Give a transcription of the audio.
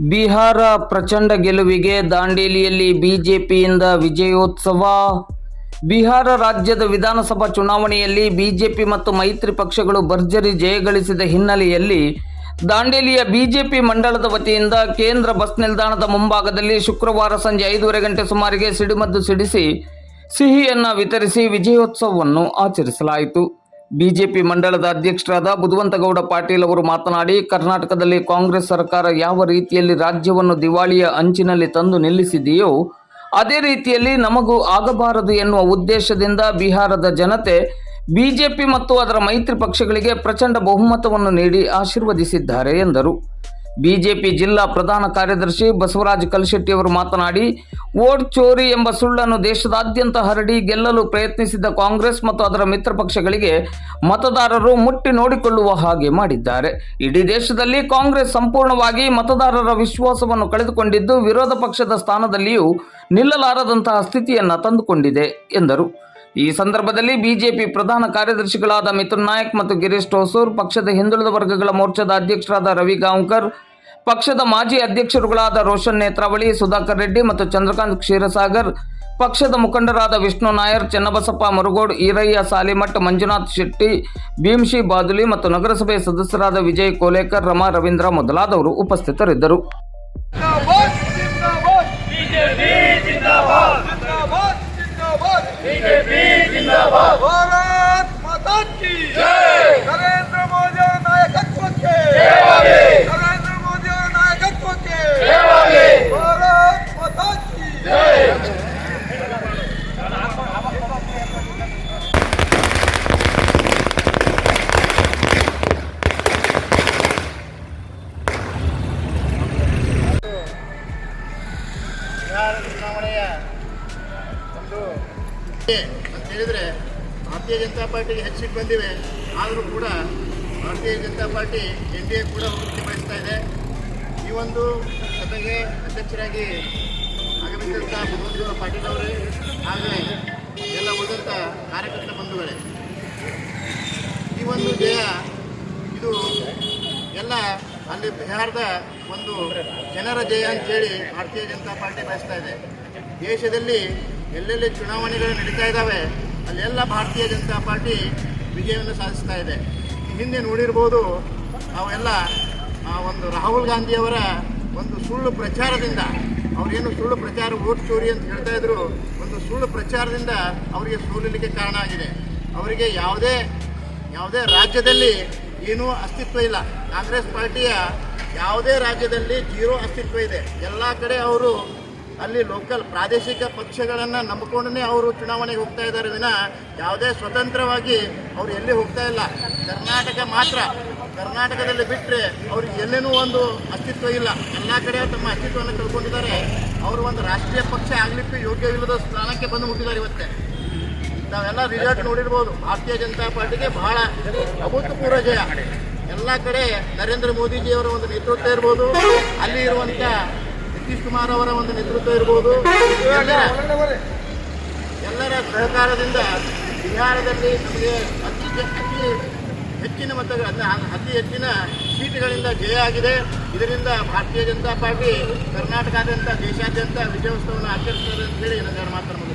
ಬಿಹಾರ ಪ್ರಚಂಡ ಗೆಲುವಿಗೆ ದಾಂಡೇಲಿಯಲ್ಲಿ ಬಿಜೆಪಿಯಿಂದ ವಿಜಯೋತ್ಸವ. ಬಿಹಾರ ರಾಜ್ಯದ ವಿಧಾನಸಭಾ ಚುನಾವಣೆಯಲ್ಲಿ ಬಿಜೆಪಿ ಮತ್ತು ಮೈತ್ರಿ ಪಕ್ಷಗಳು ಭರ್ಜರಿ ಜಯಗಳಿಸಿದ ಹಿನ್ನೆಲೆಯಲ್ಲಿ ದಾಂಡೇಲಿಯ ಬಿಜೆಪಿ ಮಂಡಳದ ವತಿಯಿಂದ ಕೇಂದ್ರ ಬಸ್ ನಿಲ್ದಾಣದ ಮುಂಭಾಗದಲ್ಲಿ ಶುಕ್ರವಾರ ಸಂಜೆ ಐದೂವರೆ ಗಂಟೆ ಸುಮಾರಿಗೆ ಸಿಡಿಮದ್ದು ಸಿಡಿಸಿ ಸಿಹಿಯನ್ನು ವಿತರಿಸಿ ವಿಜಯೋತ್ಸವವನ್ನು ಆಚರಿಸಲಾಯಿತು. ಬಿಜೆಪಿ ಮಂಡಳದ ಅಧ್ಯಕ್ಷರಾದ ಬುಧವಂತಗೌಡ ಪಾಟೀಲ್ ಅವರು ಮಾತನಾಡಿ, ಕರ್ನಾಟಕದಲ್ಲಿ ಕಾಂಗ್ರೆಸ್ ಸರ್ಕಾರ ಯಾವ ರೀತಿಯಲ್ಲಿ ರಾಜ್ಯವನ್ನು ದಿವಾಳಿಯ ಅಂಚಿನಲ್ಲಿ ತಂದು ನಿಲ್ಲಿಸಿದೆಯೋ, ಅದೇ ರೀತಿಯಲ್ಲಿ ನಮಗೂ ಆಗಬಾರದು ಎನ್ನುವ ಉದ್ದೇಶದಿಂದ ಬಿಹಾರದ ಜನತೆ ಬಿಜೆಪಿ ಮತ್ತು ಅದರ ಮೈತ್ರಿ ಪಕ್ಷಗಳಿಗೆ ಪ್ರಚಂಡ ಬಹುಮತವನ್ನು ನೀಡಿ ಆಶೀರ್ವದಿಸಿದ್ದಾರೆ ಎಂದರು. ಬಿಜೆಪಿ ಜಿಲ್ಲಾ ಪ್ರಧಾನ ಕಾರ್ಯದರ್ಶಿ ಬಸವರಾಜ ಕಲ್ಶೆಟ್ಟಿ ಅವರು ಮಾತನಾಡಿ, ಓಟ್ ಚೋರಿ ಎಂಬ ಸುಳ್ಳನ್ನು ದೇಶದಾದ್ಯಂತ ಹರಡಿ ಗೆಲ್ಲಲು ಪ್ರಯತ್ನಿಸಿದ ಕಾಂಗ್ರೆಸ್ ಮತ್ತು ಅದರ ಮಿತ್ರ ಪಕ್ಷಗಳಿಗೆ ಮತದಾರರು ಮುಟ್ಟಿ ನೋಡಿಕೊಳ್ಳುವ ಹಾಗೆ ಮಾಡಿದ್ದಾರೆ. ಇಡೀ ದೇಶದಲ್ಲಿ ಕಾಂಗ್ರೆಸ್ ಸಂಪೂರ್ಣವಾಗಿ ಮತದಾರರ ವಿಶ್ವಾಸವನ್ನು ಕಳೆದುಕೊಂಡಿದ್ದು, ವಿರೋಧ ಪಕ್ಷದ ಸ್ಥಾನದಲ್ಲಿಯೂ ನಿಲ್ಲಲಾರದಂತಹ ಸ್ಥಿತಿಯನ್ನು ತಂದುಕೊಂಡಿದೆ, ಎಂದರು. ಈ ಸಂದರ್ಭದಲ್ಲಿ ಬಿಜೆಪಿ ಪ್ರಧಾನ ಕಾರ್ಯದರ್ಶಿಗಳಾದ ಮಿಥುನ್ ನಾಯಕ್ ಮತ್ತು ಗಿರೀಶ್ ಟೋಸೂರ್ ಪಕ್ಷದ ಹಿಂದುಳಿದ ವರ್ಗಗಳ ಮೋರ್ಚಾದ ಅಧ್ಯಕ್ಷರಾದ ರವಿ ಗಾಂವ್ಕರ್ ಪಕ್ಷದ ಮಾಜಿ ಅಧ್ಯಕ್ಷರುಗಳಾದ ರೋಷನ್ ನೇತ್ರಾವಳಿ, ಸುಧಾಕರ್ ರೆಡ್ಡಿ ಮತ್ತು ಚಂದ್ರಕಾಂತ್ ಕ್ಷೀರಸಾಗರ್, ಪಕ್ಷದ ಮುಖಂಡರಾದ ವಿಷ್ಣು ನಾಯರ್, ಚನ್ನಬಸಪ್ಪ ಮರುಗೋಡ್, ಈರಯ್ಯ ಸಾಲಿಮಠ್, ಮಂಜುನಾಥ್ ಶೆಟ್ಟಿ, ಭೀಮ್ಶಿ ಬಾದುಲಿ ಮತ್ತು ನಗರಸಭೆ ಸದಸ್ಯರಾದ ವಿಜಯ್ ಕೋಲೇಕರ್, ರಮಾ ರವೀಂದ್ರ ಮೊದಲಾದವರು ಉಪಸ್ಥಿತರಿದ್ದರು. ಬಿಹಾರ ಚುನಾವಣೆಯ ಒಂದು ಅಂತ ಹೇಳಿದರೆ ಭಾರತೀಯ ಜನತಾ ಪಾರ್ಟಿಗೆ ಹೆಚ್ಚಿಗೆ ಬಂದಿವೆ. ಆದರೂ ಕೂಡ Bharatiya Janata party N D A ಕೂಡ ಹೋಲಿಕೆ ಬಯಸ್ತಾ ಇದೆ. ಈ ಒಂದು ಸಭೆಗೆ ಅಧ್ಯಕ್ಷರಾಗಿ ಆಗಮಿಸಿದಂಥ ಬಸವರಾಜ ಪಾಟೀಲ್ ಅವರೇ ಹಾಗೆ ಎಲ್ಲ ಉಳಿದಂಥ ಕಾರ್ಯಕರ್ತ ಬಂಧುಗಳೇ. ಈ ಒಂದು ಜಯ, ಇದು ಎಲ್ಲ ಅಲ್ಲಿ ಬಿಹಾರದ ಒಂದು ಜನರ ಜಯ ಅಂತೇಳಿ ಭಾರತೀಯ ಜನತಾ ಪಾರ್ಟಿ ಬಯಸ್ತಾ ಇದೆ. ದೇಶದಲ್ಲಿ ಎಲ್ಲೆಲ್ಲಿ ಚುನಾವಣೆಗಳು ನಡೀತಾ ಇದ್ದಾವೆ, ಅಲ್ಲೆಲ್ಲ ಭಾರತೀಯ ಜನತಾ ಪಾರ್ಟಿ ವಿಜಯವನ್ನು ಸಾಧಿಸ್ತಾ ಇದೆ. ಹಿಂದೆ ನೋಡಿರ್ಬೋದು ಅವೆಲ್ಲ ಒಂದು ರಾಹುಲ್ ಗಾಂಧಿಯವರ ಒಂದು ಸುಳ್ಳು ಪ್ರಚಾರದಿಂದ, ಅವರೇನು ಸುಳ್ಳು ಪ್ರಚಾರ ಓಟ್ ಚೋರಿ ಅಂತ ಹೇಳ್ತಾ ಇದ್ರು, ಒಂದು ಸುಳ್ಳು ಪ್ರಚಾರದಿಂದ ಅವರಿಗೆ ಸೋಲಲಿಕ್ಕೆ ಕಾರಣ ಆಗಿದೆ. ಅವರಿಗೆ ಯಾವುದೇ ಯಾವುದೇ ರಾಜ್ಯದಲ್ಲಿ ಏನೂ ಅಸ್ತಿತ್ವ ಇಲ್ಲ. ಕಾಂಗ್ರೆಸ್ ಪಾರ್ಟಿಯ ಯಾವುದೇ ರಾಜ್ಯದಲ್ಲಿ ಜೀರೋ ಅಸ್ತಿತ್ವ ಇದೆ. ಎಲ್ಲ ಕಡೆ ಅವರು ಅಲ್ಲಿ ಲೋಕಲ್ ಪ್ರಾದೇಶಿಕ ಪಕ್ಷಗಳನ್ನು ನಂಬಿಕೊಂಡೇ ಅವರು ಚುನಾವಣೆಗೆ ಹೋಗ್ತಾ ಇದ್ದಾರೆ ವಿನ. ಯಾವುದೇ ಸ್ವತಂತ್ರವಾಗಿ ಅವರು ಎಲ್ಲಿ ಹೋಗ್ತಾ ಇಲ್ಲ. ಕರ್ನಾಟಕ ಮಾತ್ರ. ಕರ್ನಾಟಕದಲ್ಲಿ ಬಿಟ್ಟರೆ ಅವ್ರಿಗೆ ಎಲ್ಲೇನೂ ಒಂದು ಅಸ್ತಿತ್ವ ಇಲ್ಲ. ಎಲ್ಲ ಕಡೆ ತಮ್ಮ ಅಸ್ತಿತ್ವವನ್ನು ಕಳ್ಕೊಂಡಿದ್ದಾರೆ. ಅವರು ಒಂದು ರಾಷ್ಟ್ರೀಯ ಪಕ್ಷ ಆಗಲಿಕ್ಕೆ ಯೋಗ್ಯವಿಲ್ಲದ ಸ್ಥಾನಕ್ಕೆ ಬಂದು ಮುಟ್ಟಿದ್ದಾರೆ ಇವತ್ತೇ. ನಾವೆಲ್ಲ ರಿಸಲ್ಟ್ ನೋಡಿರ್ಬೋದು. ಭಾರತೀಯ ಜನತಾ ಪಾರ್ಟಿಗೆ ಬಹಳ ಅಭೂತಪೂರ್ವ ಜಯ. ಎಲ್ಲ ಕಡೆ ನರೇಂದ್ರ ಮೋದಿಜಿಯವರ ಒಂದು ನೇತೃತ್ವ ಇರ್ಬೋದು. ಅಲ್ಲಿ ಇರುವಂತ ನಿತೀಶ್ ಕುಮಾರ್ ಅವರ ಒಂದು ನೇತೃತ್ವ ಇರ್ಬೋದು. ಎಲ್ಲರ ಸಹಕಾರದಿಂದ ಬಿಹಾರದಲ್ಲಿ ನಮಗೆ ಅತಿ ಅತಿ ಹೆಚ್ಚಿನ ಮತಗಳ ಅತಿ ಹೆಚ್ಚಿನ ಸೀಟುಗಳಿಂದ ಜಯ ಆಗಿದೆ. ಇದರಿಂದ ಭಾರತೀಯ ಜನತಾ ಪಾರ್ಟಿ ಕರ್ನಾಟಕಾದ್ಯಂತ ದೇಶಾದ್ಯಂತ ವಿಜಯೋತ್ಸವವನ್ನು ಅಂತ ಹೇಳಿ ನನ್ನ ಮಾತನಾಡಬಹುದು.